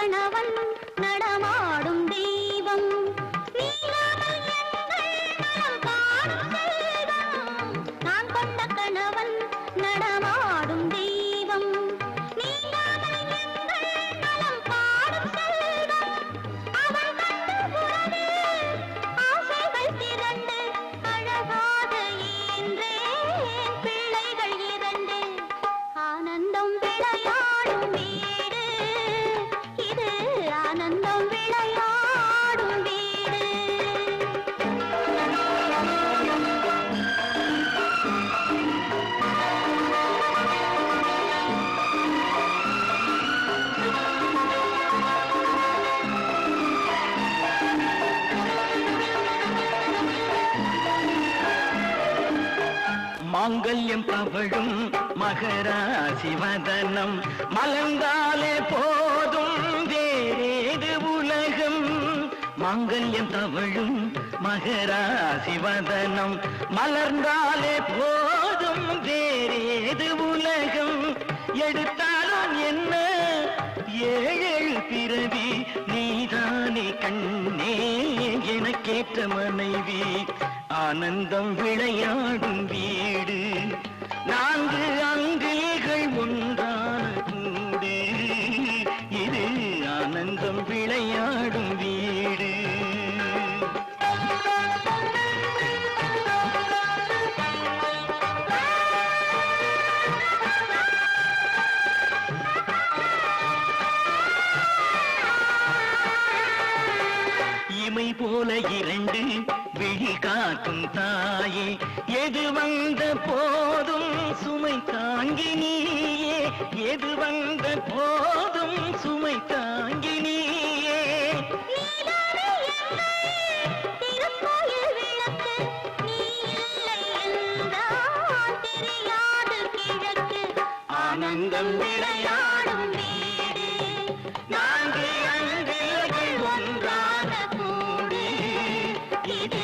கணவன் நடமாடும் தெய்வம். நான் கொண்ட கணவன் நடமாடும் தெய்வம். ஆசைகள் திரண்டு அழகாக பிள்ளைகள் இரண்டு. ஆனந்தம் விளையாடும் மாங்கல்யம் பவழும் மகராசி வதனம் மலர்ந்தாலே போதும் வேறேது உலகம். மாங்கல்யம் தவழும் மகராசி வதனம் மலர்ந்தாலே போதும் வேறேது உலகம். எடுத்தாலும் என்ன? ஏழு பிறவி நீ நீதானே கண்ணே எனக்கேற்ற மனைவி ஆனந்தம் விளையாடும் வீடு. நான்கு அங்கில்கள் இமை போல இரண்டு விழி காக்கும் தாயே. எது வந்த போதும் சுமை தாங்கி நீயே. எது வந்த போதும் சுமை தாங்கி நீயே. திருக்கோயில் விளக்கு. நீ ஆனந்தம் விளையாடும் Baby!